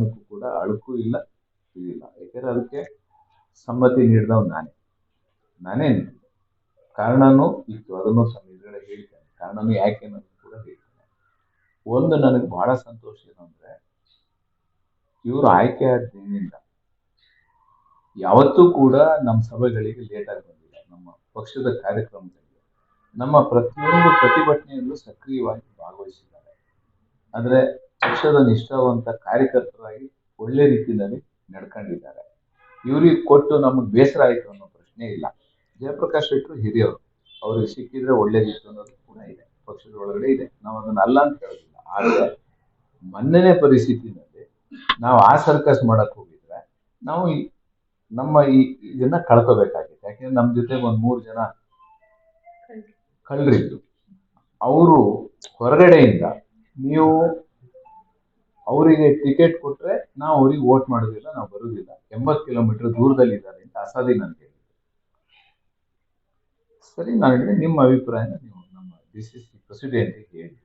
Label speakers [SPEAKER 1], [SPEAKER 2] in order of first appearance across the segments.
[SPEAKER 1] ಕಾರಣಕ್ಕೂ ಕೂಡ, ಅಳುಕು ಇಲ್ಲ ಇಲ್ಲ. ಯಾಕಂದ್ರೆ ಅದಕ್ಕೆ ಸಮ್ಮತಿ ನೀಡಿದವ್ ನಾನೇ. ನಾನೇ. ಕಾರಣನೂ ಇತ್ತು. ಅದನ್ನು ಸಹ ಹೇಳ್ತೇನೆ. ಕಾರಣನೂ ಯಾಕೆ ಅನ್ನೋದು ಕೂಡ ಹೇಳ್ತೇನೆ. ಒಂದು ನನಗೆ ಬಹಳ ಸಂತೋಷ ಏನು ಅಂದ್ರೆ, ಇವರು ಆಯ್ಕೆ ಆದ ದಿನದಿಂದ ಯಾವತ್ತೂ ಕೂಡ ನಮ್ಮ ಸಭೆಗಳಿಗೆ ಲೇಟ್ ಆಗಿ ಬಂದಿಲ್ಲ. ನಮ್ಮ ಪಕ್ಷದ ಕಾರ್ಯಕ್ರಮದಲ್ಲಿ. ನಮ್ಮ ಪ್ರತಿಯೊಂದು ಪ್ರತಿಭಟನೆಯಲ್ಲೂ ಸಕ್ರಿಯವಾಗಿ ಭಾಗವಹಿಸಿದ್ದಾರೆ. ಅಂದ್ರೆ ಪಕ್ಷದ ನಿಷ್ಠಾವಂತ ಕಾರ್ಯಕರ್ತರಾಗಿ ಒಳ್ಳೆ ರೀತಿಯಲ್ಲಿ ನಡ್ಕೊಂಡಿದ್ದಾರೆ. ಇವ್ರಿಗೆ ಕೊಟ್ಟು ನಮಗೆ ಬೇಸರ ಆಯಿತು ಅನ್ನೋ ಪ್ರಶ್ನೆ ಇಲ್ಲ. ಜಯಪ್ರಕಾಶ್ ಶೆಟ್ಟರು ಹಿರಿಯವರು ಅವ್ರಿಗೆ ಸಿಕ್ಕಿದ್ರೆ ಒಳ್ಳೇದಿತ್ತು ಅನ್ನೋದು ಕೂಡ ಇದೆ. ಪಕ್ಷದ ಒಳಗಡೆ ಇದೆ. ನಾವು ಅದನ್ನ ಅಲ್ಲ ಅಂತ ಹೇಳೋದಿಲ್ಲ. ಆದರೆ ಮೊನ್ನೆನೇ ಪರಿಸ್ಥಿತಿನಲ್ಲಿ ನಾವು ಆ ಸರ್ಕಸ್ ಮಾಡಕ್ ಹೋಗಿದ್ರೆ ನಾವು ನಮ್ಮ ಈ ಇದನ್ನ ಕಳ್ಕೋಬೇಕಾಗಿತ್ತು. ಯಾಕೆಂದ್ರೆ ನಮ್ಮ ಜೊತೆ ಒಂದ್ ಮೂರು ಜನ ಕಳ್ಳರಿದ್ರು ಅವರು ಹೊರಗಡೆಯಿಂದ ನೀವು ಅವರಿಗೆ ಟಿಕೆಟ್ ಕೊಟ್ಟರೆ ನಾವು ಅವ್ರಿಗೆ ವೋಟ್ ಮಾಡೋದಿಲ್ಲ, ನಾವು ಬರೋದಿಲ್ಲ. ಎಂಬತ್ತು ಕಿಲೋಮೀಟರ್ ದೂರದಲ್ಲಿ ಇದ್ದಾರೆ ಅಂತ ಅಸಾದಿನ್ ಹೇಳಿ ಸರಿ, ನಾನು ಹೇಳಿದ್ರೆ ನಿಮ್ಮ ಅಭಿಪ್ರಾಯನ ನೀವು ನಮ್ಮ ಡಿ ಸಿ ಸಿ ಪ್ರೆಸಿಡೆಂಟಿಗೆ ಹೇಳಿ.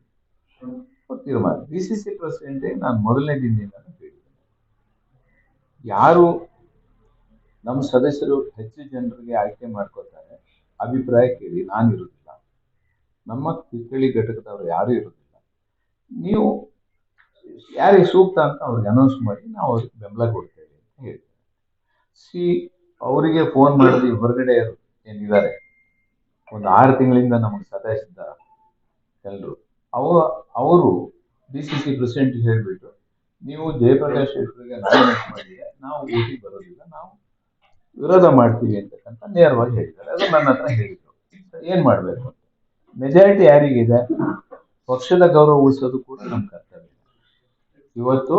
[SPEAKER 1] ತೀರ್ಮಾನ. ಡಿ ಸಿ ಸಿ ಪ್ರೆಸಿಡೆಂಟಿಗೆ ನಾನು ಮೊದಲನೇ ದಿನದಿಂದ ಹೇಳಿದ್ದೇನೆ ಯಾರು ನಮ್ಮ ಸದಸ್ಯರು ಹೆಚ್ಚು ಜನರಿಗೆ ಆಯ್ಕೆ ಮಾಡ್ಕೋತಾರೆ ಅಭಿಪ್ರಾಯ ಕೇಳಿ, ನಾನು ಇರುವುದಿಲ್ಲ. ನಮ್ಮ ಕಿಕ್ಕಳಿ ಘಟಕದವರು ಯಾರು ಇರುವುದಿಲ್ಲ. ನೀವು ಯಾರಿಗೆ ಸೂಕ್ತ ಅಂತ ಅವ್ರಿಗೆ ಅನೌನ್ಸ್ ಮಾಡಿ ನಾವು ಅವ್ರಿಗೆ ಬೆಂಬಲ ಕೊಡ್ತೇವೆ ಅಂತ ಸಿ ಅವರಿಗೆ ಫೋನ್ ಮಾಡಿ ಹೊರಗಡೆ ಏನಿದ್ದಾರೆ? ಒಂದು ಆರು ತಿಂಗಳಿಂದ ನಮಗೆ ಸತಾಯಿಸಿದ್ದ ಎಲ್ಲರೂ ಅವ, ಅವರು ಡಿ ಸಿ ಸಿ ಪ್ರೆಸಿಡೆಂಟ್ ಹೇಳಿಬಿಟ್ಟು, ನೀವು ಜಯಪ್ರಕಾಶ್ ಶೆಟ್ಟರಿಗೆ ನಾಮಿನೇಟ್ ಮಾಡಿ ನಾವು ಊಟಿಗೆ ಬರೋದಿಲ್ಲ, ನಾವು ವಿರೋಧ ಮಾಡ್ತೀವಿ ಅಂತಕ್ಕಂಥ ನೇರವಾಗಿ ಹೇಳಿದ್ದಾರೆ. ಅದು ನನ್ನ ಹತ್ರ ಹೇಳಿದ್ರು. ಏನು ಮಾಡಬೇಕು? ಮೆಜಾರಿಟಿ ಯಾರಿಗಿದೆ? ಪಕ್ಷದ ಗೌರವ ಉಳಿಸೋದು ಕೂಡ ನಮ್ಮ ಇವತ್ತು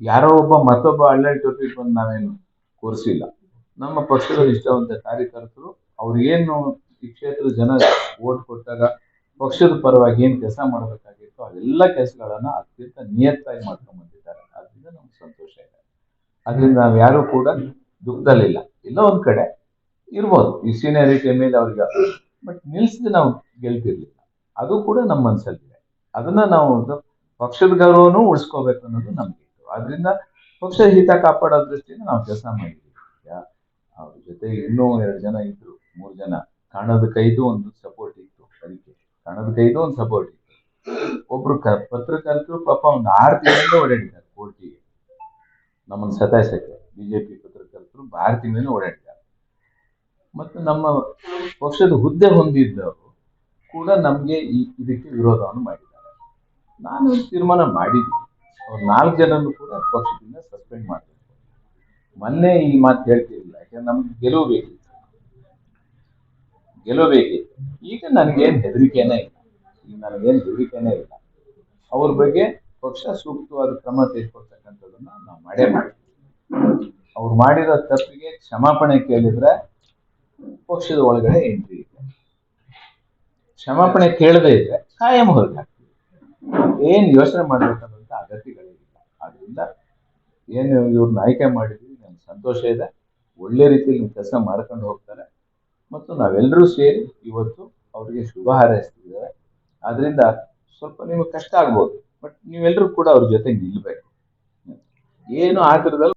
[SPEAKER 1] ಯಾರೋ ಒಬ್ಬ ಮತ್ತೊಬ್ಬ ಹಳ್ಳಿ ಟೋಪಿಗೆ ಬಂದು ನಾವೇನು ಕೂರಿಸಿಲ್ಲ. ನಮ್ಮ ಪಕ್ಷದ ಇಷ್ಟವಂತ ಕಾರ್ಯಕರ್ತರು ಅವ್ರಿಗೇನು ಈ ಕ್ಷೇತ್ರದ ಜನ ಓಟ್ ಕೊಟ್ಟಾಗ ಪಕ್ಷದ ಪರವಾಗಿ ಏನು ಕೆಲಸ ಮಾಡಬೇಕಾಗಿತ್ತು ಅದೆಲ್ಲ ಕೆಲಸಗಳನ್ನು ಅತ್ಯಂತ ನಿಯತ್ತಾಗಿ ಮಾಡ್ಕೊಂಡ್ ಬಂದಿದ್ದಾರೆ. ಅದರಿಂದ ನಮ್ಗೆ ಸಂತೋಷ ಇದೆ. ಅದರಿಂದ ನಾವು ಯಾರು ಕೂಡ ದುಃಖದಲ್ಲಿಲ್ಲ. ಇಲ್ಲ ಒಂದು ಕಡೆ ಇರ್ಬೋದು. ಈ ಸೀನಿಯರಿಟಿ ಮೇಲೆ ಅವ್ರಿಗೆ ಬಟ್ ನಿಲ್ಸಿದ್ರೆ ನಾವು ಗೆಲ್ತಿರ್ಲಿಲ್ಲ. ಅದು ಕೂಡ ನಮ್ಮ ಮನಸ್ಸಲ್ಲಿದೆ ಅದನ್ನ ನಾವು ಪಕ್ಷದ ಗೌರವನೂ ಉಳಿಸ್ಕೋಬೇಕು ಅನ್ನೋದು ನಮ್ಗೆ ಇತ್ತು. ಅದರಿಂದ ಪಕ್ಷದ ಹಿತ ಕಾಪಾಡೋ ದೃಷ್ಟಿಯಿಂದ ನಾವು ಕೆಲಸ ಮಾಡಿದ್ವಿ. ಅವ್ರ ಜೊತೆ ಇನ್ನೂ ಎರಡು ಜನ ಇದ್ರು. ಮೂರು ಜನ. ಕಣದ ಕೈದು ಒಂದು ಸಪೋರ್ಟ್ ಇತ್ತು ಅದಕ್ಕೆ. ಕಣದ ಕೈದು ಒಂದು ಸಪೋರ್ಟ್ ಇತ್ತು. ಒಬ್ರು ಕ ಪತ್ರಕರ್ತರು ಪಾಪ ಒಂದು ಆರು ತಿಂಗಳಿಂದ ಓಡಾಡಿದ್ದಾರೆ ಕೋರ್ಟಿಗೆ. ನಮ್ಮನ್ನು ಸತಾಯಿಸಕ್ಕೆ. ಬಿಜೆಪಿ ಪತ್ರಕರ್ತರು ಆರು ತಿಂಗಳಿಂದ ಓಡಾಡಿದ್ದಾರೆ. ಮತ್ತು ನಮ್ಮ ಪಕ್ಷದ ಹುದ್ದೆ ಹೊಂದಿದ್ದವರು ಕೂಡ ನಮಗೆ ಈ ಇದಕ್ಕೆ ವಿರೋಧವನ್ನು ಮಾಡಿದ್ದಾರೆ. ನಾನು ತೀರ್ಮಾನ ಮಾಡಿದ್ದೆ ಅವ್ರು ನಾಲ್ಕು ಜನರನ್ನು ಕೂಡ ಪಕ್ಷದಿಂದ ಸಸ್ಪೆಂಡ್ ಮಾಡಬೇಕು. ಮೊನ್ನೆ ಈ ಮಾತು ಹೇಳ್ತಿರ್ಲಿಲ್ಲ, ಯಾಕಂದ್ರೆ ನಮ್ಗೆ ಗೆಲುವು ಬೇಕಿತ್ತು ಗೆಲುವು ಬೇಕಿತ್ತು ಈಗ ನನಗೇನು ಹೆದರಿಕೆನೇ ಇಲ್ಲ. ಈಗ ನನಗೇನು ಹೆದರಿಕೆನೇ ಇಲ್ಲ. ಅವ್ರ ಬಗ್ಗೆ ಪಕ್ಷ ಸೂಕ್ತವಾದ ಕ್ರಮ ತೆಗೆದುಕೊಳ್ತಕ್ಕಂಥದ್ದನ್ನ ನಾವು ಮಾಡೇ ಮಾಡ್ತೀವಿ. ಅವ್ರು ಮಾಡಿರೋ ತಪ್ಪಿಗೆ ಕ್ಷಮಾಪಣೆ ಕೇಳಿದ್ರೆ ಪಕ್ಷದ ಒಳಗಡೆ ಎಂಟ್ರಿ ಇದೆ. ಕ್ಷಮಾಪಣೆ ಕೇಳದೇ ಇದ್ರೆ ಕಾಯಂ ಹೊರಗೆ ಏನ್ ಯೋಚನೆ ಮಾಡ್ಬೇಕನ್ನೋಂಥ ಅಗತ್ಯಗಳಿಲ್ಲ. ಆದ್ದರಿಂದ ಏನು ಇವ್ರನ್ನ ಆಯ್ಕೆ ಮಾಡಿದ್ವಿ ನಮ್ಗೆ ಸಂತೋಷ ಇದೆ. ಒಳ್ಳೆ ರೀತಿಯಲ್ಲಿ ಕೆಲಸ ಮಾಡ್ಕೊಂಡು ಹೋಗ್ತಾರೆ. ಮತ್ತು ನಾವೆಲ್ಲರೂ ಸೇರಿ ಇವತ್ತು ಅವರಿಗೆ ಶುಭ ಹಾರೈಸ್ತಿದ್ದೇವೆ ಆದ್ದರಿಂದ ಸ್ವಲ್ಪ ನಿಮಗೆ ಕಷ್ಟ ಆಗ್ಬೋದು, ಬಟ್ ನೀವೆಲ್ಲರೂ ಕೂಡ ಅವ್ರ ಜೊತೆ ನಿಲ್ಲಬೇಕು ಏನು ಆ ಥರದಲ್ಲಿ